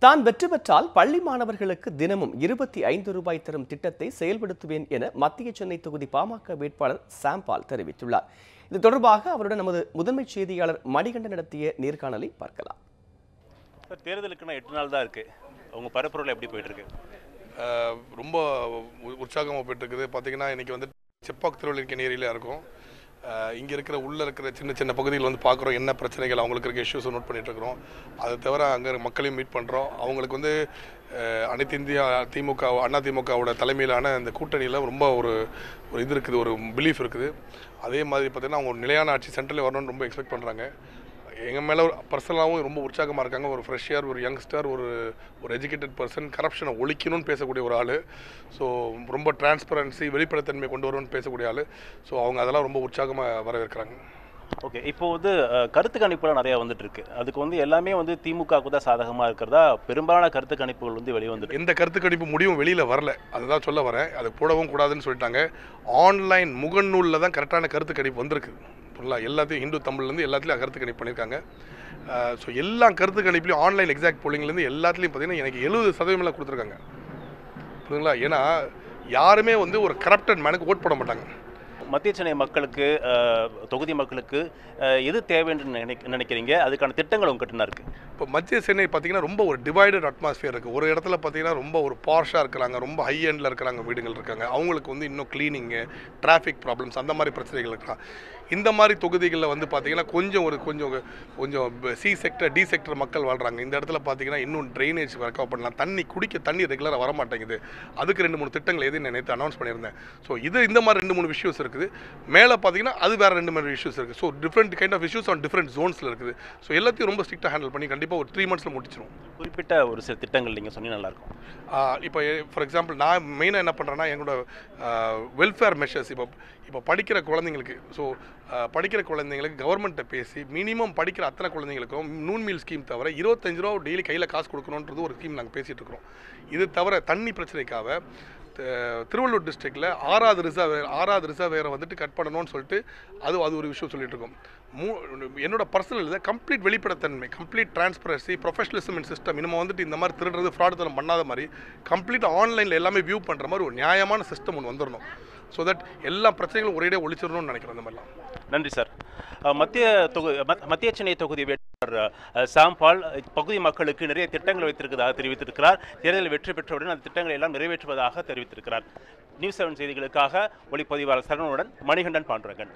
தான் வெற்றி பெற்றால் பள்ளி மாணவர்களுக்கு தினமும் இருபத்தி ஐந்து ரூபாய் தரும் திட்டத்தை செயல்படுத்துவேன் என மத்திய சென்னை தொகுதி பாமக வேட்பாளர் சாம்பால் தெரிவித்துள்ளார். இது தொடர்பாக அவருடன் நமது முதன்மை செய்தியாளர் மணிகண்டன் நடத்திய நேர்காணலை பார்க்கலாம். சார் தேர்தலுக்குன்னா எட்டு நாள் தான் இருக்கு. உங்க பரப்புரையில் எப்படி போயிட்டு இருக்கு? ரொம்ப உ- உற்சாகமா போயிட்டு இருக்குது. பார்த்தீங்கன்னா இன்னைக்கு வந்து செப்பாக் திருவள்ளிக்கணி ஏரியில இருக்கும். இங்கே இருக்கிற உள்ளே இருக்கிற சின்ன சின்ன பகுதியில் வந்து பார்க்குறோம் என்ன பிரச்சனைகள் அவங்களுக்கு இருக்க இஷ்யூஸை நோட் பண்ணிகிட்ருக்குறோம் இருக்கிறோம். அதை தவிர அங்கே மக்களையும் மீட் பண்ணுறோம் அவங்களுக்கு வந்து அனைத்து இந்தியா திமுக அண்ணா திமுகவோட தலைமையிலான இந்த கூட்டணியில் ரொம்ப ஒரு ஒரு இது இருக்குது ஒரு பிலீஃப் இருக்குது. அதே மாதிரி பார்த்தீங்கன்னா அவங்க நிலையான ஆட்சி சென்ட்ரலில் வரணும்னு ரொம்ப எக்ஸ்பெக்ட் பண்ணுறாங்க எங்கள் மேலே பர்சனலாகவும் ரொம்ப உற்சாகமாக இருக்காங்க. ஒரு ஃப்ரெஷ்ஷியர் ஒரு யங்ஸ்டர் ஒரு ஒரு எஜுகேட்டட் பர்சன் கரப்ஷனை ஒழிக்கணும்னு பேசக்கூடிய ஒரு ஆள். ஸோ ரொம்ப டிரான்ஸ்பரன்சி வெளிப்படைத்தன்மை கொண்டு வரணும்னு பேசக்கூடிய ஆள். ஸோ அவங்க அதெல்லாம் ரொம்ப உற்சாகமாக வரவேற்கிறாங்க. ஓகே இப்போ வந்து கருத்து கணிப்புலாம் நிறைய வந்துட்டு இருக்கு அதுக்கு வந்து எல்லாமே வந்து திமுகவுக்கு தான் சாதகமா இருக்கிறதா? பெரும்பாலான கருத்து கணிப்புகள் வந்து வெளியே வந்துட்டு எந்த கருத்து கணிப்பு முடிவும் வெளியில் வரல. அதுதான் சொல்ல வரேன். அது போடவும் கூடாதுன்னு சொல்லிட்டாங்க. ஆன்லைன் முகநூலில் தான் கரெக்டான கருத்து கணிப்பு வந்திருக்கு. புரியல எல்லாத்தையும் ஹிந்து தமிழ்லேருந்து எல்லாத்துலேயும் கருத்து கணிப்பு பண்ணியிருக்காங்க. ஸோ எல்லா கருத்து கணிப்புலையும் ஆன்லைன் எக்ஸாக்ட் போலிங்லேருந்து எல்லாத்துலேயும் பார்த்தீங்கன்னா எனக்கு எழுபது சதவீதமெல்லாம் கொடுத்துருக்காங்க. புரியுதுங்களா? ஏன்னா யாருமே வந்து ஒரு கரப்டட் மேனுக்கு ஓட் போட மாட்டாங்க. மத்திய சென்னை மக்களுக்கு தொகுதி மக்களுக்கு எது தேவைன்னு நினை நினைக்கிறீங்க? அதுக்கான திட்டங்கள் உங்ககிட்ட இருக்குது இருக்கு? இப்போ மத்திய சென்னை பார்த்தீங்கன்னா ரொம்ப ஒரு டிவைடட் அட்மாஸ்பியர் இருக்குது ஒரு இடத்துல பார்த்தீங்கன்னா ரொம்ப ஒரு பார்ஷாக இருக்கிறாங்க. ரொம்ப ஹை எண்டில் இருக்கிறாங்க வீடுகள் இருக்காங்க. அவங்களுக்கு வந்து இன்னும் க்ளீனிங்கு டிராஃபிக் ப்ராப்ளம்ஸ் அந்த மாதிரி பிரச்சனைகள் இருக்கலாம். இந்த மாதிரி தொகுதிகளில் வந்து பார்த்தீங்கன்னா கொஞ்சம் ஒரு கொஞ்சம் கொஞ்சம் சி செக்டர் டி செக்டர் மக்கள் வாழ்கிறாங்க இந்த இடத்துல பார்த்தீங்கன்னா இன்னும் ட்ரைனேஜ் ஒர்க் பண்ணலாம். தண்ணி குடிக்க தண்ணி ரெகுலராக வர மாட்டேங்குது அதுக்கு ரெண்டு மூணு திட்டங்கள் எது நான் நேற்று அனௌன்ஸ் பண்ணியிருந்தேன். ஸோ இது இந்த மாதிரி ரெண்டு மூணு விஷயம்ஸ் இருக்குது. மேலே பார்த்தீங்கன்னா அது வேறு ரெண்டு மூணு இஷ்யூஸ் இருக்குது so different kind of issues on different ஜோன்ஸில் இருக்குது. ஸோ எல்லாத்தையும் ரொம்ப ஸ்ட்ரிக்டாக ஹேண்டில் பண்ணி கண்டிப்பாக ஒரு த்ரீ மந்த்ஸில் முடிச்சிரும் குறிப்பிட்ட ஒரு சில திட்டங்கள் நீங்கள் சொன்னீங்க நல்லா இருக்கும். இப்போ ஃபார் எக்ஸாம்பிள் நான் மெயினாக என்ன பண்ணுறேன்னா எங்களோட வெல்ஃபேர் மெஷர்ஸ் இப்போ இப்போ படிக்கிற குழந்தைங்களுக்கு ஸோ படிக்கிற குழந்தைங்களுக்கு கவர்மெண்ட்டை பேசி மினிமம் படிக்கிற அத்தனை குழந்தைங்களுக்கும் நூன் மீல் ஸ்கீம் தவிர இருபத்தஞ்சு ரூபா டெய்லி கையில் காசு கொடுக்கணுன்றது ஒரு ஸ்கீம் நாங்கள் பேசிகிட்டு இருக்கிறோம். இது தவிர தண்ணி பிரச்சனைக்காக திருவள்ளூர் டிஸ்ட்ரிக்டில் ஆறாவது ரிசர்வ் ஆறாவது ரிசர்வேரை வந்துட்டு கட் பண்ணணும்னு சொல்லிட்டு அது அது ஒரு விஷயம் சொல்லிட்டு இருக்கோம். மூ என்னோட பர்சனல் இதை கம்ப்ளீட் வெளிப்படைத்தன்மை complete transparency professionalism in system இன்னும் வந்துட்டு இந்த மாதிரி திருடுறது ஃப்ராடுத்தனம் பண்ணாத மாதிரி கம்ப்ளீட் ஆன்லைனில் எல்லாமே வியூ பண்ணுற மாதிரி ஒரு நியாயமான சிஸ்டம் ஒன்று வந்துடணும் ஸோ தட் எல்லா பிரச்சனைகளும் ஒரேடியாக ஒழிச்சிடணும்னு நினைக்கிறேன் அந்த மாதிரிலாம். நன்றி சார். மத்திய தொகு மத்- மத்திய சென்னை தொகுதி வேட்பாளர் சாம்பால் பகுதி மக்களுக்கு நிறைய திட்டங்கள் வைத்திருக்கிறதாக தெரிவித்திருக்கிறார். தேர்தலில் வெற்றி பெற்றவுடன் அந்த திட்டங்களை எல்லாம் நிறைவேற்றுவதாக தெரிவித்திருக்கிறார். நியூஸ் செவன் செய்திகளுக்காக ஒளிப்பதிவாளர் சரணனுடன் மணிகண்டன் பாண்டுரங்கன்.